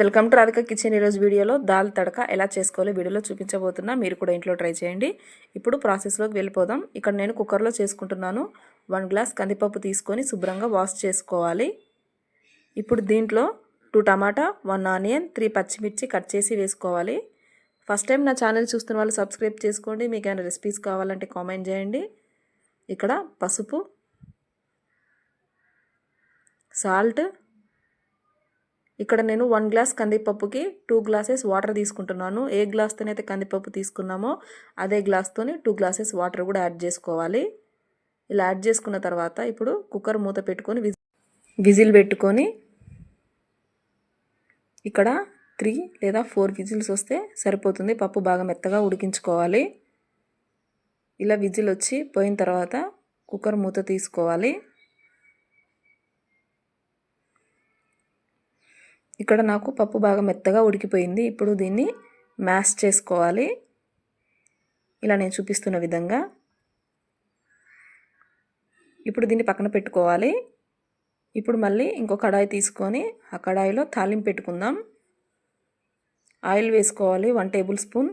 Welcome to Radhika kitchen ఈరోజు వీడియోలో దాల్ తడక ఎలా చేసుకోవాలో వీడియోలో చూపించబోతున్నా. మీరు కూడా ఇంట్లో ట్రై చేయండి. ఇప్పుడు ప్రాసెస్లోకి వెళ్ళిపోదాం. ఇక్కడ నేను కుక్కర్లో చేసుకుంటున్నాను. వన్ గ్లాస్ కందిపప్పు తీసుకొని శుభ్రంగా వాష్ చేసుకోవాలి. ఇప్పుడు దీంట్లో two tomato one onion three పచ్చిమిర్చి కట్ చేసి వేసుకోవాలి. ఫస్ట్ టైం నా ఛానల్ చూస్తున్న వాళ్ళు సబ్స్క్రైబ్ చేసుకోండి. మీకు ఏమైనా రెసిపీస్ కావాలంటే కామెంట్ చేయండి. ఇక్కడ పసుపు సాల్ట్ ఇక్కడ నేను వన్ గ్లాస్ కందిపప్పుకి టూ గ్లాసెస్ వాటర్ తీసుకుంటున్నాను. ఏ గ్లాస్తోనైతే కందిపప్పు తీసుకున్నామో అదే గ్లాస్తోని టూ గ్లాసెస్ వాటర్ కూడా యాడ్ చేసుకోవాలి. ఇలా యాడ్ చేసుకున్న తర్వాత ఇప్పుడు కుక్కర్ మూత పెట్టుకొని విజిల్ పెట్టుకొని ఇక్కడ త్రీ లేదా ఫోర్ విజిల్స్ వస్తే సరిపోతుంది. పప్పు బాగా మెత్తగా ఉడికించుకోవాలి. ఇలా విజిల్ వచ్చి పోయిన తర్వాత కుక్కర్ మూత తీసుకోవాలి. ఇక్కడ నాకు పప్పు బాగా మెత్తగా ఉడికిపోయింది. ఇప్పుడు దీన్ని మ్యాష్ చేసుకోవాలి. ఇలా నేను చూపిస్తున్న విధంగా. ఇప్పుడు దీన్ని పక్కన పెట్టుకోవాలి. ఇప్పుడు మళ్ళీ ఇంకో కడాయి తీసుకొని ఆ కడాయిలో తాలింపు పెట్టుకుందాం. ఆయిల్ వేసుకోవాలి one tablespoon.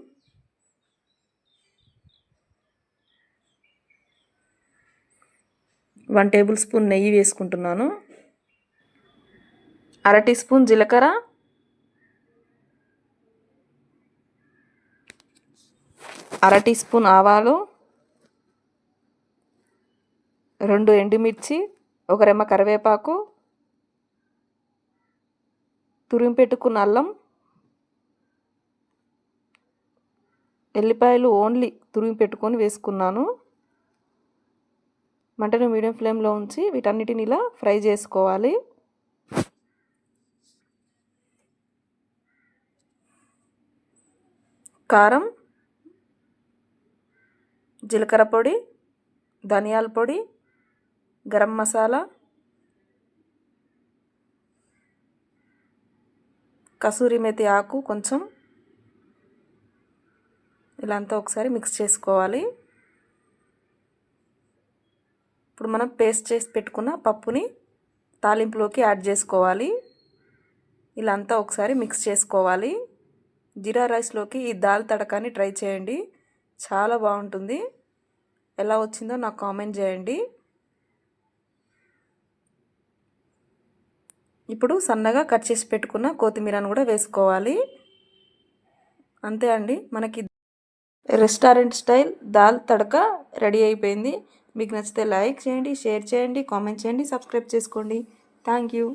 One tablespoon నెయ్యి వేసుకుంటున్నాను. అర టీ స్పూన్ జీలకర్ర. అర టీ స్పూన్ ఆవాలు. రెండు ఎండుమిర్చి ఒక రెమ్మ కరివేపాకు. తురిమి పెట్టుకున్న అల్లం. ఎల్లిపాయలు ఓన్లీ తురిమి పెట్టుకొని వేసుకున్నాను. మంటను మీడియం ఫ్లేమ్లో ఉంచి వీటన్నిటిని ఇలా ఫ్రై చేసుకోవాలి. కారం జీలకర్ర పొడి ధనియాల పొడి గరం మసాలా కసూరి మెతి ఆకు కొంచెం. ఇలా అంతా ఒకసారి మిక్స్ చేసుకోవాలి. ఇప్పుడు మనం పేస్ట్ చేసి పెట్టుకున్న పప్పుని తాలింపులోకి యాడ్ చేసుకోవాలి. ఇలా అంతా ఒకసారి మిక్స్ చేసుకోవాలి. జీరా రైస్లోకి ఈ దాల్ తడకాని ట్రై చేయండి. చాలా బాగుంటుంది. ఎలా వచ్చిందో నాకు కామెంట్ చేయండి. ఇప్పుడు సన్నగా కట్ చేసి పెట్టుకున్న కొత్తిమీరను కూడా వేసుకోవాలి. అంతే అండి. మనకి restaurant style dal tadka ready అయిపోయింది. మీకు నచ్చితే లైక్ చేయండి షేర్ చేయండి కామెంట్ చేయండి సబ్స్క్రైబ్ చేసుకోండి. Thank you.